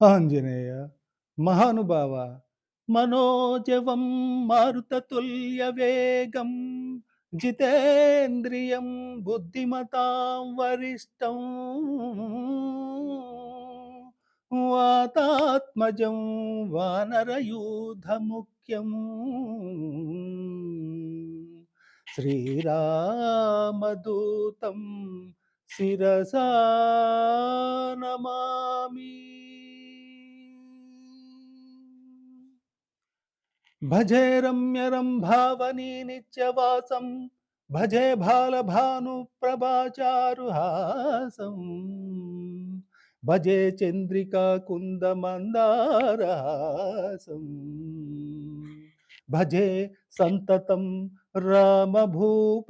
ఆంజనేయ మహానుభావ మనోజవం మారుతతుల్య వేగం జితేంద్రియం బుద్ధిమతాం వరిష్టం వాతాత్మజం వానరయూధముఖ్యం శ్రీరామదూతం శిరసా నమామి భజే రమ్యరం భావనీ నిత్యవాసం భజే బాలభాను ప్రభాచారుహాసం భజే చంద్రికా కుందమందారహాసం భజే సంతతం రామభూపాలదాసం.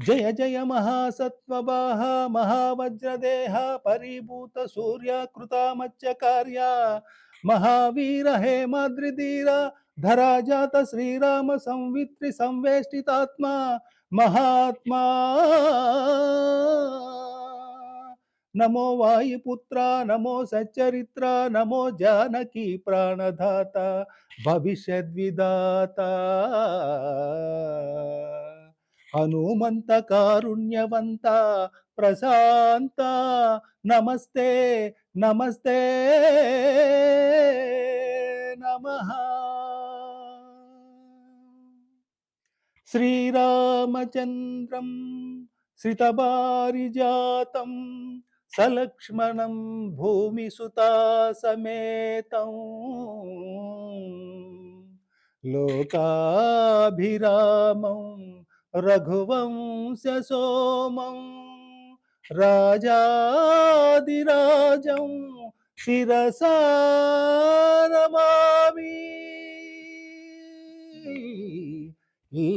जय जय महासत्त्ववाह महावज्रदेह परिभूतसूर्याकृता मच्चकार्या महावीर हे माद्रिधीर धरा जात श्रीराम, संवित्रि संवेष्टितात्मा, महात्मा। नमो वायुपुत्र, नमो सच्चरित्र, नमो जानकी प्राणधाता भविष्यद्विदाता ಹನುಮಂತ ಕಾರುಣ್ಯವಂತ नमस्ते नमस्ते ನಮಸ್ತೆ ನಮಃ श्रीरामचन्द्रं श्रितपारिजातं सलक्ष्मणं भूमिसुता समेतं लोकाभिरामम् లోకాభిరామం రఘువంశసోమం రాజాదిరాజం శిరసా నమామి ఈ